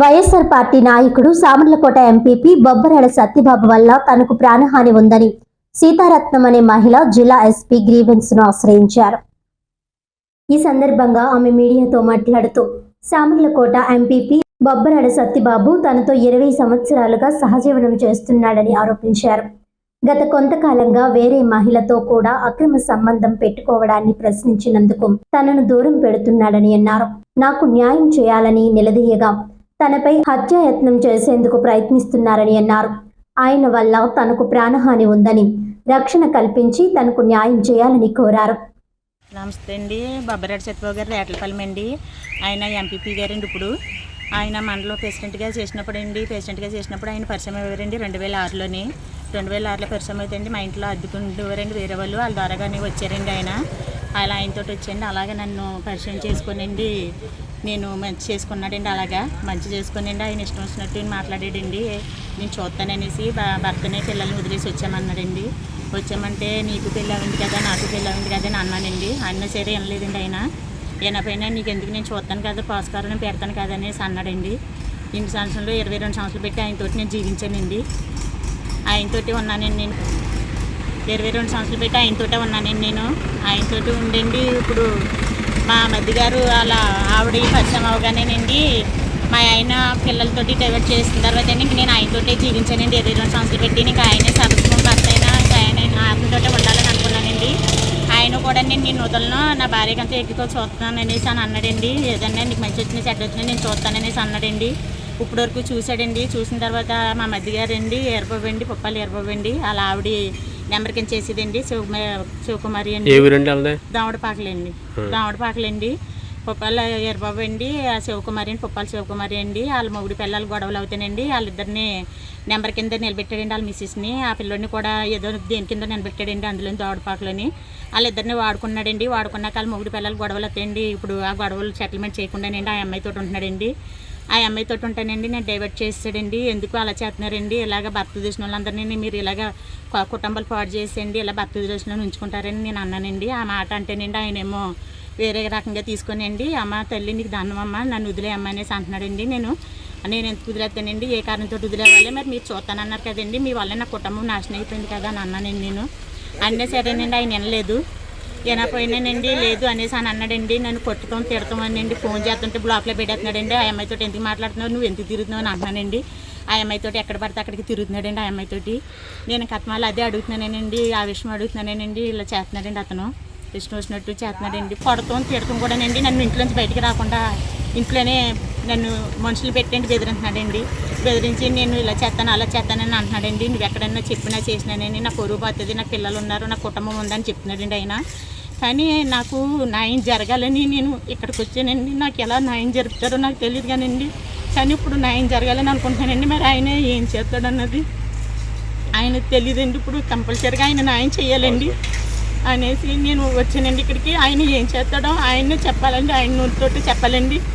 YSR party నాయకుడు Samarlakota MPP బొబ్బరాల Satyababu వల్ల తనకు ప్రాణహాని ఉందని సీతారత్నం అనే మహిళ జిల్లా ఎస్పీ గ్రీవెన్స్ను ఆశ్రయించారు. ఈ సందర్భంగా ఆమె మీడియాతో మాట్లాడుతూ సామర్లకోట ఎంపీపీ బొబ్బరాడ సత్యబాబు తనతో ఇరవై సంవత్సరాలుగా సహజీవనం చేస్తున్నాడని ఆరోపించారు. గత కొంతకాలంగా వేరే మహిళతో కూడా అక్రమ సంబంధం పెట్టుకోవడాన్ని ప్రశ్నించినందుకు తనను దూరం పెడుతున్నాడని అన్నారు. నాకు న్యాయం చేయాలని నిలదీయగా తనపై హత్యాయత్నం చేసేందుకు ప్రయత్నిస్తున్నారని అన్నారు. ఆయన వల్ల తనకు ప్రాణహాని ఉందని రక్షణ కల్పించి తనకు న్యాయం చేయాలని కోరారు. నమస్తే అండి. బొబ్బరాడు సత్యబాబు గారు రేటలపల్లి అండి. ఆయన ఎంపీపీ గారండి ఇప్పుడు. ఆయన మండలం ప్రెసిడెంట్గా చేసినప్పుడు అండి ప్రెసిడెంట్గా చేసినప్పుడు ఆయన పరిశ్రమ ఇవ్వరండి రెండు వేల ఆరులోని. రెండు వేల ఆరులో పరిశ్రమ అయితే మా ఇంట్లో అద్దుకుంటూరండి వేరే వాళ్ళు. వాళ్ళ ద్వారాగానే వచ్చారండి ఆయన. అలా ఆయనతో వచ్చండి అలాగే నన్ను పరిచయం చేసుకునండి నేను మంచి చేసుకున్నాడండి అలాగా. మంచి చేసుకునండి ఆయన ఇష్టం వచ్చినట్టు మాట్లాడాడండి. నేను చూస్తాననేసి భర్తనే పిల్లల్ని వదిలేసి వచ్చామన్నాడండి. వచ్చామంటే నీకు పెళ్ళి అయింది కదా నాకు పెళ్ళి అయింది కదా అని అన్నానండి. అన్న సరే వినలేదండి ఆయన. వినపోయినా నీకు ఎందుకు నేను చూస్తాను కదా పోస్కారం పెడతాను కదా అనేసి అన్నాడండి. ఇన్ని సంవత్సరంలో ఇరవై రెండు సంవత్సరాలు పెట్టి ఆయనతోటి నేను జీవించానండి. ఆయనతోటి ఉన్నానండి నేను. ఇరవై రెండు సంవత్సరాలు పెట్టి ఆయనతోటే ఉన్నానండి నేను. ఆయనతోటి ఉండండి. ఇప్పుడు మా మధ్య గారు అలా ఆవిడ పరిచయం అవగానేనండి. మా ఆయన పిల్లలతోటి డైవర్ట్ చేసిన తర్వాత ఇంక నేను ఆయనతోటే జీవించానండి. ఇరవై రెండు సంవత్సరాలు పెట్టి ఇంకా ఆయనే సరస్వం భర్త అయినా ఇంకా ఆయన ఆయనతోటే ఉండాలని అనుకున్నానండి. ఆయన కూడా నేను నేను వదలను నా భార్యకి అంతా ఎక్కువ చూస్తున్నాను అనేసి అని అన్నాడండి. ఏదన్నా నీకు మంచి వచ్చినా చెడ్డ వచ్చినా నేను చూస్తాననేసి అన్నాడండి. ఇప్పుడు వరకు చూశాడండి. చూసిన తర్వాత మా మధ్య గారండి అండి ఎర్రబాబండి పుప్పాలు ఎర్రబాబండి అలా ఆవిడ నెంబర్ కింద చేసేదండి. శివ శివకుమారి అండి. దామడపాకలండి దామడపాకలండి పుప్పాల ఎర్రబాబు అండి ఆ. శివకుమారి అండి పుప్పాల శివకుమారి అండి వాళ్ళ మొగుడి పిల్లలు గొడవలు అవుతానండి. వాళ్ళిద్దరిని నెంబర్ కింద నిలబెట్టాడండి వాళ్ళ మిస్సెస్ని. ఆ పిల్లోడిని కూడా ఏదో దేని కింద నిలబెట్టాడండి అందులో దోడపాకలోని వాళ్ళిద్దరిని వాడుకున్నాడండి. వాడుకున్నాక వాళ్ళ మొగుడి పిల్లలు గొడవలు అవుతాయండి. ఇప్పుడు ఆ గొడవలు సెటిల్మెంట్ చేయకుండానండి ఆ అమ్మాయితో ఉంటున్నాడండి. ఆ అమ్మాయితో ఉంటానండి నేను డైవర్ట్ చేసాడండి ఎందుకు అలా చేస్తున్నారండి ఇలాగ భర్త చూసిన వాళ్ళందరినీ మీరు ఇలాగ కుటుంబాలు పాడు చేసేయండి ఇలా భర్త చూసిన ఉంచుకుంటారని నేను అన్నానండి. ఆ మాట అంటేనండి ఆయనేమో వేరే రకంగా తీసుకొనండి అమ్మ తల్లి నీకు దండమమ్మ అమ్మ నన్ను వదిలే అమ్మ అనేసి అంటున్నాడండి. నేను నేను ఎందుకు వదిలేస్తానండి? ఏ కారణంతో వదిలేవాలి మరి మీరు చూస్తానన్నారు కదండి మీ వల్ల నా కుటుంబం నాశనం అయిపోయింది కదా అని అన్నానండి నేను. అన్నీ సరేనండి ఆయన వినలేదు. వినపోయినానండి లేదు అనేసి అని అన్నాడండి. నన్ను కొట్టుతాం తిడతాం అనండి ఫోన్ చేస్తుంటే బ్లాక్లో పెట్టేస్తున్నాడండి. ఆ అమ్మాయితో ఎందుకు మాట్లాడుతున్నావు? నువ్వు ఎందుకు తిరుగుతున్నావు అని అంటున్నానండి. ఆ అమ్మాయితో ఎక్కడ పడితే అక్కడికి తిరుగుతున్నాడండి ఆ అమ్మాయితోటి నేను కథమాలు అదే అడుగుతున్నానేనండి. ఆ విషయం అడుగుతున్నానేనండి. ఇలా చేస్తున్నాడండి అతను. ఇష్టం వచ్చినట్టు చేస్తున్నాడండి. కొడతాం తిడతాం కూడానండి. నన్ను ఇంట్లోంచి బయటికి రాకుండా ఇంట్లోనే నన్ను మనుషులు పెట్టండి బెదిరింటున్నాడండి బెదిరించి నేను ఇలా చేస్తాను అలా చేస్తానని అంటున్నాడండి. నువ్వు ఎక్కడన్నా చెప్పినా చేసినానని నా పొరుగు పోతుంది నా పిల్లలు ఉన్నారు నా కుటుంబం ఉందని చెప్తున్నాడండి ఆయన. కానీ నాకు న్యాయం జరగాలని నేను ఇక్కడికి వచ్చానండి. నాకు ఎలా న్యాయం జరుపుతారో నాకు తెలియదు కానండి. కానీ ఇప్పుడు న్యాయం జరగాలని అనుకుంటున్నానండి. మరి ఆయన ఏం చేస్తాడన్నది ఆయన తెలియదండి. ఇప్పుడు కంపల్సరీగా ఆయన న్యాయం చేయాలండి అనేసి నేను వచ్చానండి ఇక్కడికి. ఆయన ఏం చేస్తాడో ఆయన్నే చెప్పాలండి. ఆయన నోటితోటి చెప్పాలండి.